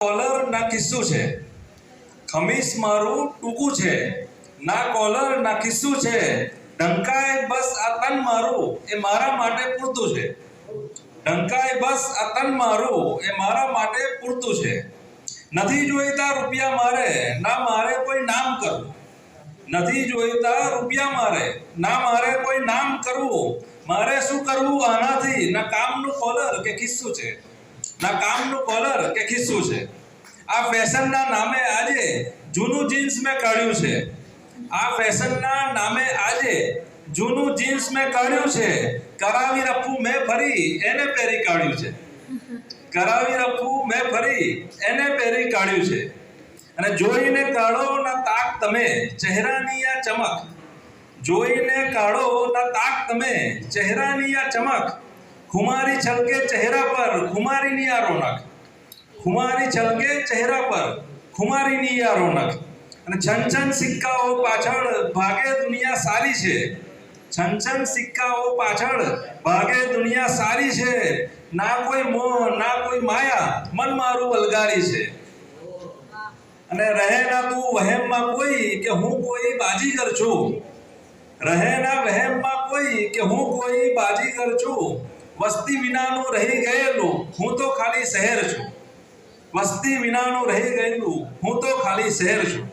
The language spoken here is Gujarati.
કોલર ના કિસ્સું છે. ખમીસ મારું ટૂંકું છે. ના કોલર ના કિસ્સું છે. ડંકાય બસ આ તન મારું, એ મારા માટે પૂરતું છે. ડંકાય બસ આ તન મારું, એ મારા માટે પૂરતું છે. નથી જોઈતા રૂપિયા મારે, ના મારે કોઈ નામ કરવું. નથી જોઈતા રૂપિયા મારે, ના મારે કોઈ નામ કરવું. મારે શું કરવું? આનાથી, ના કામનું કોલર કે કિસ્સું છે. ના, કામનું કોલર કે ખિસ્સું છે. આ ફેશનના નામે આજે જૂનું જીન્સ મેં કાઢ્યું છે. આ ફેશનના નામે આજે જૂનું જીન્સ મેં કાઢ્યું છે. કરાવી રફું મેં ફરી, એને પહેરી કાઢ્યું છે. કરાવી રફું મેં ફરી, એને પહેરી કાઢ્યું છે. અને જોઈને કાઢો ના તાક તમે, ચહેરાની આ ચમક. જોઈને કાઢો ના તાક તમે, ચહેરાની આ ચમક. ખુમારી છલકે ચહેરા પર ખુમારીની આ રોનક ખુમારી છલકે ચહેરા પર ખુમારીની આ રોનક અને છન છન સિક્કાઓ પાછળ ભાગે દુનિયા સારી છે. છન છન સિક્કાઓ પાછળ ભાગે દુનિયા સારી છે. ના કોઈ મોહ, ના કોઈ માયા મન મારું અલગારી છે. અને રહે ના તું વહેમમાં કોઈ કે હું કોઈ બાજીગર છું. રહે ના વહેમમાં કોઈ કે હું કોઈ બાજીગર છું. વસ્તી વિનાનું રહી ગયેલું, હું તો ખાલી શહેર છું. વસ્તી વિનાનું રહી ગયેલું, હું તો ખાલી શહેર છું.